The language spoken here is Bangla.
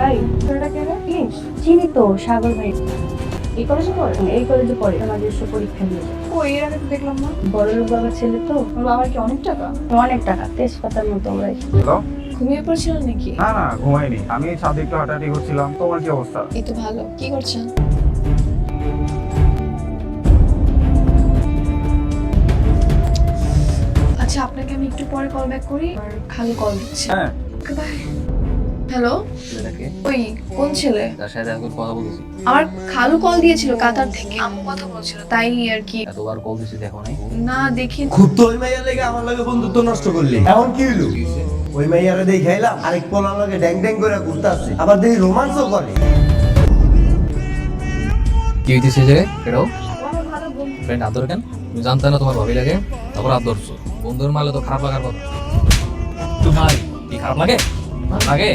তাই চিনি তো সাগর ভাই। এই কলেজে পড়ে? এই কলেজে পড়ে। নিজস্ব পরীক্ষা দিয়ে ও এর আগে তো দেখলাম না। বড় লোক বাবার ছেলে তো? বাবার কি অনেক টাকা? অনেক টাকা তেজপাতার মতো আমরা ঘুমিয়ে পড়ছিল নাকি? না না ঘুমাইনি। আমি ছাদে একটু হাঁটাহাঁটি করছিলাম। তোমার কি অবস্থা? এই তো ভালো। কি করছেন? আচ্ছা আপনাকে আমি একটু পরে কল ব্যাক করি। আর খালি কল দিচ্ছি। হ্যাঁ। বাই হ্যালো ওই কোন ছেলে? তার সাথে এখন কথা বলতেছি। আমার খালু কল দিয়েছিল কাতার থেকে। আম্মু কথা বলছিল তাই আর কি। এতবার কল দিছি দেখো নাই। না দেখি। খুব তো ওই মাইয়া লেগে আমার লাগে বন্ধুত্ব নষ্ট করলি। এখন কি হইল? ওই মাইয়ারে দেখে খাইলাম আরেক পোলার লাগে ড্যাং ড্যাং করে ঘুরতে আসছে আবার দেখি রোমান্সও করে। কি হইতেছে যে এটাও? ফ্রেন্ড আদর কেন? তুমি জানতে না তোমার ভাবি লাগে তারপর আদর বন্ধুর মালে তো খারাপ লাগার কথা। তো ভাই কি খারাপ লাগে? লাগে?